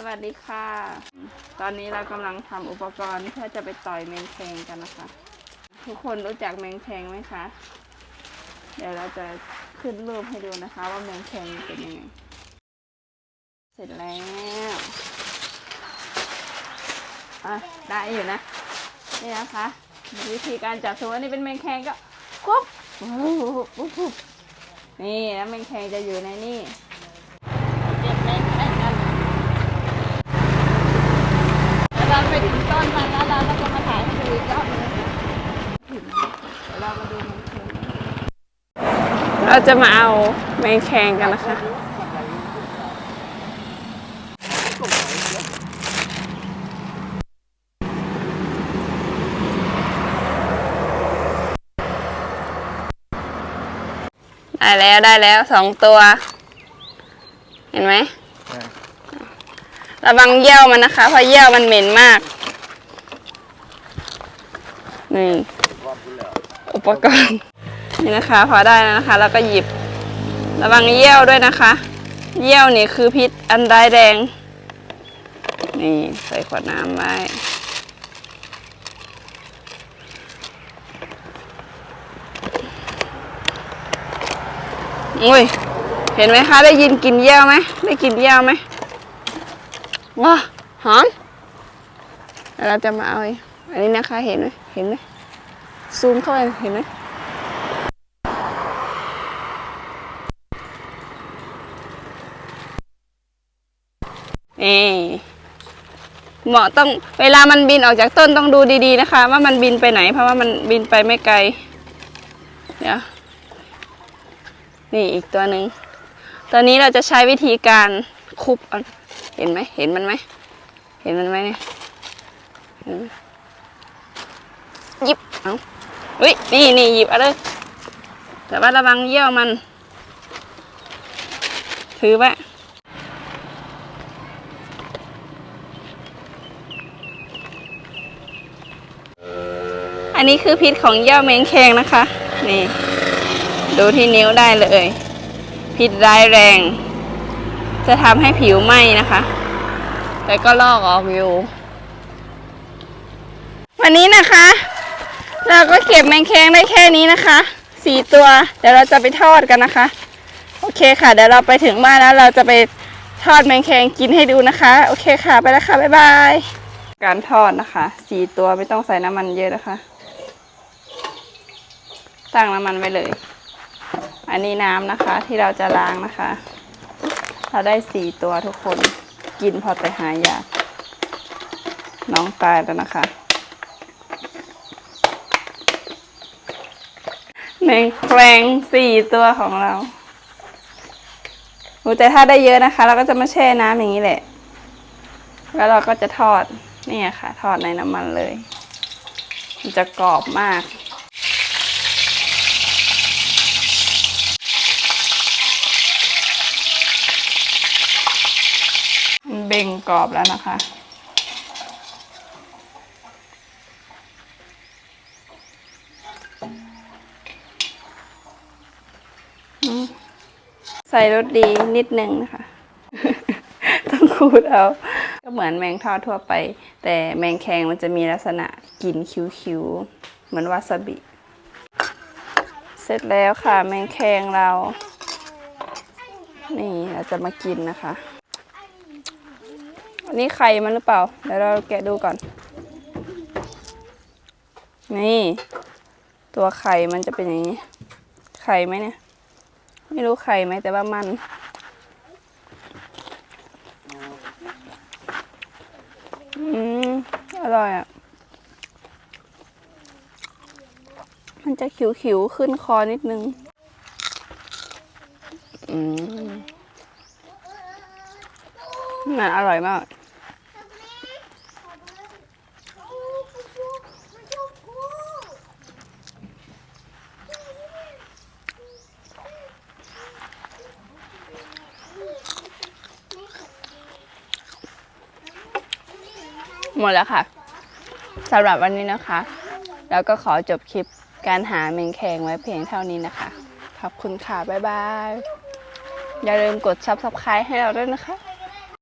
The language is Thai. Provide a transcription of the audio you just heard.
สวัสดีค่ะ ตอนนี้เรากำลังทำอุปกรณ์เพื่อจะไปต่อยแมงแคงกันนะคะ ทุกคนรู้จักแมงแคงไหมคะ เดี๋ยวเราจะขึ้นรูปให้ดูนะคะ ว่าแมงแคงเป็นยังไง เสร็จแล้วอะได้อยู่นะ นี่นะคะวิธีการจับสมมติว่านี่เป็นแมงแคงก็กุ๊บนี่แล้วแมงแคงจะอยู่ในนี่เก็บแมงแคงกันแล้วเราไปถึงต้นมันแล้วเราก็จะมาถ่ายให้ดูอีกรอบนึงถึง เรามาดูมงแคงเราจะมาเอาแมงแคงกันนะคะ ได้แล้วได้แล้วสองตัว เห็นไหมระวังเยี่ยวมันนะคะ เพราะเยี่ยวมันเหม็นมาก นี่ อุปกรณ์นี่นะคะ พอได้แล้วนะคะ แล้วก็หยิบ ระวังเยี่ยวด้วยนะคะ เยี่ยวนี่คือพิษอันร้ายแรง นี่ใส่ขวดน้ำไว้อุ้ย เห็นไหมคะ ได้ยินกลินเยี่ยวไหมได้กลินเยี่ยวไหมว้าหอมเราจะมาเอาไอ้อันนี้นะคะ เห็นไหมเห็นไหม ซูมเข้าไปเห็นไหมนี่เหมาะต้องเวลามันบินออกจากต้นต้องดูดีๆนะคะ ว่ามันบินไปไหน เพราะว่ามันบินไปไม่ไกลเดี๋ยวนี่อีกตัวหนึ่งตัวนี้เราจะใช้วิธีการคุบเอาเห็นไหมเห็นมันไหมเห็นมันไหมเนี่ยยิบเอา เฮ้ย นี่นี่หยิบเอาเลยแต่ว่าระวังเยี่ยวมัน ถือไว้อันนี้คือพิษของเยี่ยวแมงแคงนะคะ นี่ ดูที่นิ้วได้เลย พิษร้ายแรง จะทำให้ผิวไหม้นะคะ แต่ก็ลอกออกอยู่ วันนี้นะคะ เราก็เก็บแมงแคงได้แค่นี้นะคะสี่ตัว เดี๋ยวเราจะไปทอดกันนะคะ โอเคค่ะ เดี๋ยวเราไปถึงบ้านแล้วเราจะไปทอดแมงแคงกินให้ดูนะคะ โอเคค่ะ ไปแล้วค่ะ บ๊ายบาย การทอดนะคะสี่ตัวไม่ต้องใส่น้ำมันเยอะนะคะ ตั้งน้ำมันไว้เลย อันนี้น้ำนะคะที่เราจะล้างนะคะ เราได้สี่ตัวทุกคน กินพอแต่หายากน้องตายแล้วนะคะ แมงแครงสี่ตัวของเราโอ้แต่ถ้าได้เยอะนะคะ เราก็จะมาแช่น้ำอย่างนี้แหละ แล้วเราก็จะทอดนี่ค่ะ ทอดในน้ำมันเลย มันจะกรอบมากเบ่งกรอบแล้วนะคะ ใส่รสดีนิดนึงนะคะ ต้องขูดเอา ก็เหมือนแมงทอดทั่วไป แต่แมงแคงมันจะมีลักษณะกลิ่นคิ้วๆ เหมือนวาซาบิ เสร็จแล้วค่ะ แมงแคงเรา นี่เราจะมากินนะคะอันนี้ไข่มันหรือเปล่า เดี๋ยวเราแกะดูก่อน นี่ ตัวไข่มันจะเป็นอย่างนี้ ไข่ไหมเนี่ย ไม่รู้ไข่ไหมแต่ว่ามัน อืม อร่อยอะ มันจะขิวๆ ขึ้นคอนิดนึง อืมมันอร่อยมาก หมดแล้วค่ะสำหรับวันนี้นะคะ แล้วก็ขอจบคลิปการหาเมงแขงไว้เพียงเท่านี้นะคะ ขอบคุณค่ะ บ๊ายบาย อย่าลืมกด subscribe ให้เราด้วยนะคะ